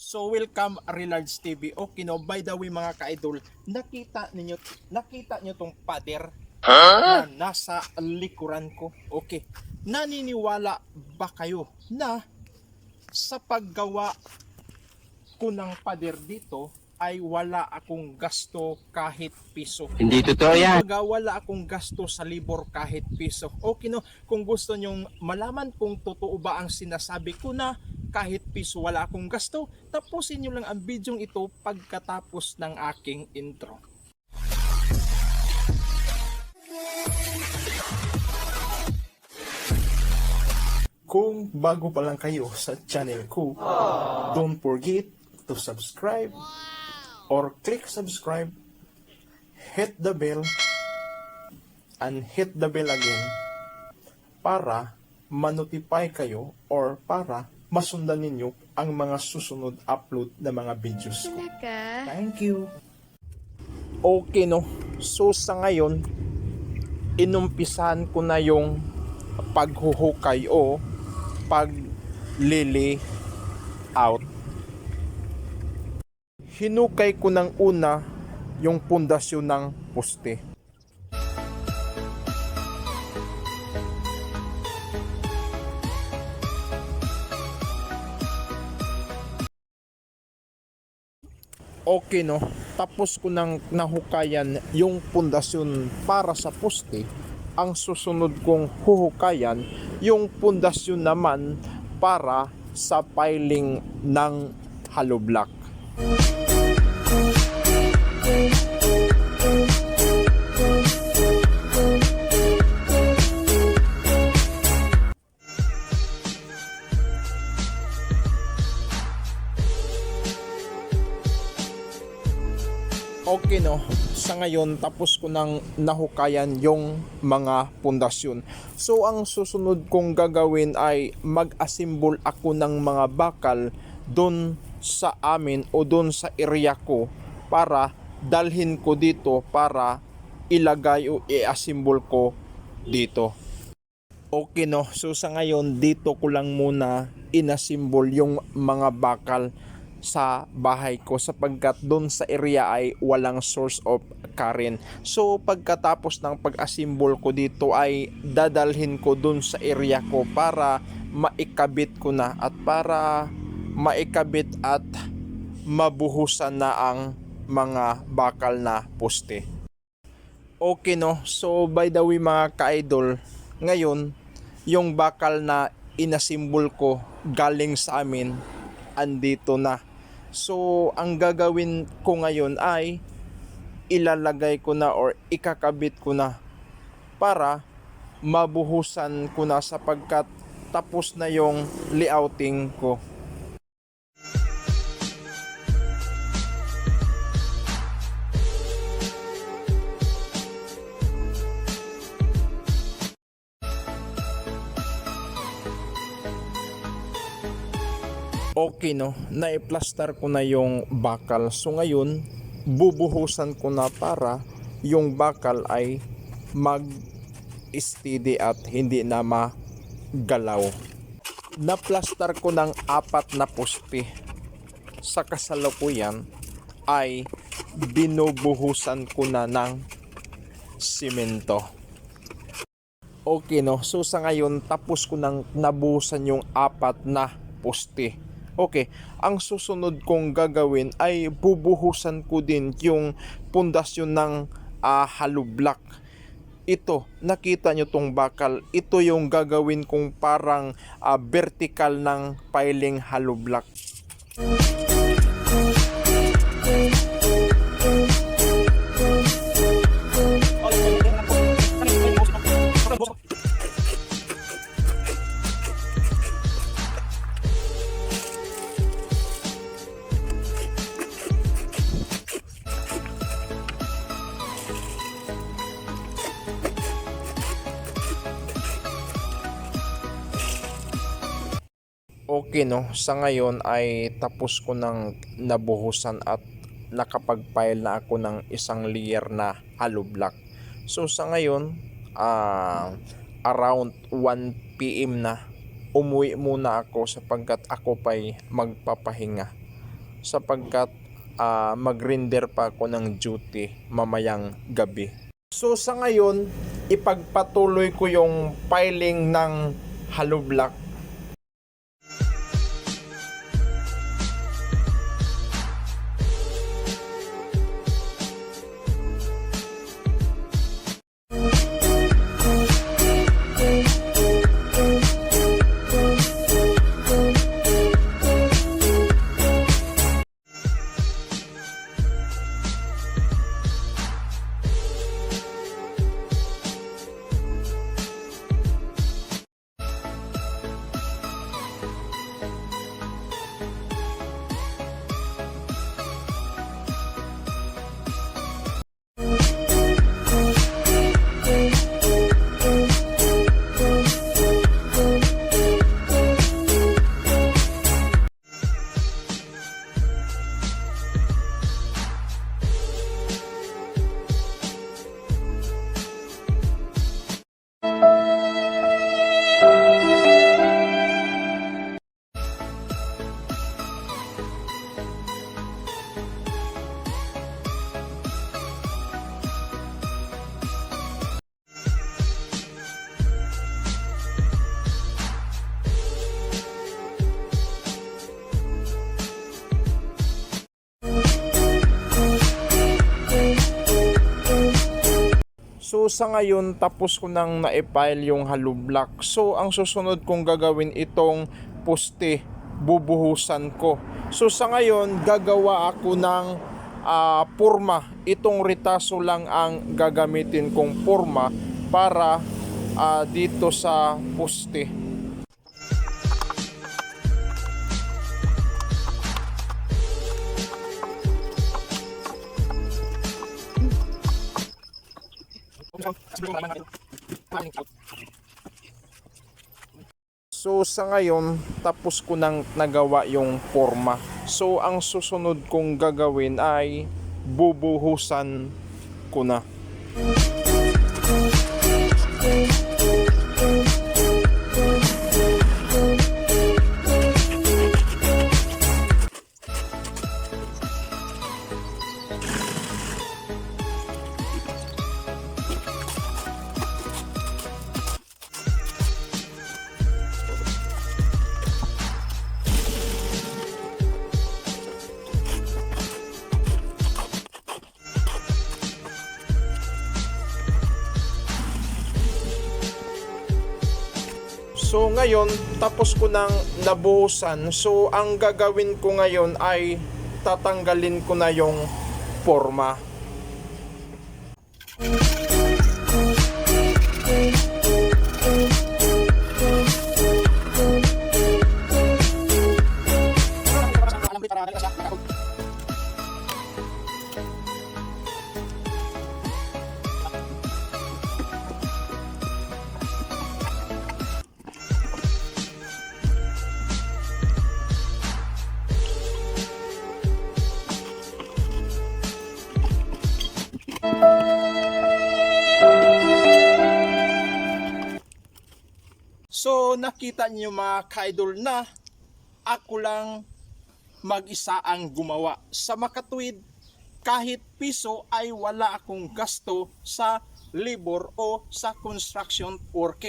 So welcome Relards TV. Okay no, by the way mga ka-idol, nakita ninyo nakita niyo tong pader na nasa likuran ko. Okay. Naniniwala ba kayo na sa paggawa ko ng pader dito ay wala akong gasto kahit piso. Hindi totoo yan. Kumbaga, wala akong gasto sa libor kahit piso. Okay no, kung gusto nyong malaman kung totoo ba ang sinasabi ko na kahit piso wala akong gasto, tapusin nyo lang ang bidyong ito pagkatapos ng aking intro. Kung bago pa lang kayo sa channel ko, don't forget to subscribe or click subscribe, hit the bell, and hit the bell again para manotify kayo or para masundan ninyo ang mga susunod upload na mga videos ko. Thank you. Okay no. So sa ngayon, inumpisahan ko na yung paghuhukay o paglili out. Hinukay ko ng una yung pundasyon ng poste. Okay no? Tapos ko nang nahukayan yung pundasyon para sa poste. Ang susunod kong huhukayan yung pundasyon naman para sa piling ng hollow block okay no. Sa ngayon tapos ko nang nahukayan yung mga pundasyon. So ang susunod kong gagawin ay mag-assemble ako ng mga bakal doon sa amin o doon sa area ko para dalhin ko dito para ilagay o i-assemble ko dito. Okay no, so sa ngayon dito ko lang muna inasimbol yung mga bakal sa bahay ko sapagkat doon sa area ay walang source of current. So pagkatapos ng pag-assemble ko dito ay dadalhin ko doon sa area ko para maikabit ko na at para maikabit at mabuhusan na ang mga bakal na poste. Okay no, so by the way mga ka-idol, ngayon yung bakal na inasimbol ko galing sa amin andito na. So, ang gagawin ko ngayon ay ilalagay ko na or ikakabit ko na para mabuhusan ko na sapagkat tapos na yung layouting ko. Okay no, naiplastar ko na yung bakal. So ngayon, bubuhusan ko na para yung bakal ay mag steady at hindi na magalaw. Naplastar ko ng apat na poste. Sa kasalukuyan ay binubuhusan ko na ng simento. Okay no, so sa ngayon tapos ko nang nabuhusan yung apat na poste. Okay, ang susunod kong gagawin ay bubuhusan ko din yung pundasyon ng ah, hollow block. Ito, nakita nyo tong bakal. Ito yung gagawin kong parang ah, vertical ng piling hollow block. Okay no, sa ngayon ay tapos ko ng nabuhusan at nakapag-file na ako ng isang layer na hollow block. So sa ngayon, ah around 1 PM na umuwi muna ako sapagkat ako pa'y magpapahinga. sapagkat ah, mag-render pa ako ng duty mamayang gabi. So sa ngayon, ipagpatuloy ko yung filing ng hollow block So sa ngayon tapos ko nang na-file yung hollow block. So ang susunod kong gagawin itong poste bubuhusan ko. So sa ngayon gagawa ako ng ah, porma. Itong ritaso lang ang gagamitin kong porma para ah, dito sa poste. So sa ngayon, tapos ko nang nagawa yung forma. So ang susunod kong gagawin ay bubuhusan ko na. So ngayon, tapos ko nang nabuhusan. So ang gagawin ko ngayon ay tatanggalin ko na yung forma. So nakita niyo mga kaidol na ako lang mag-isa ang gumawa. Sa makatuwid, kahit piso ay wala akong gasto sa labor o sa construction worker.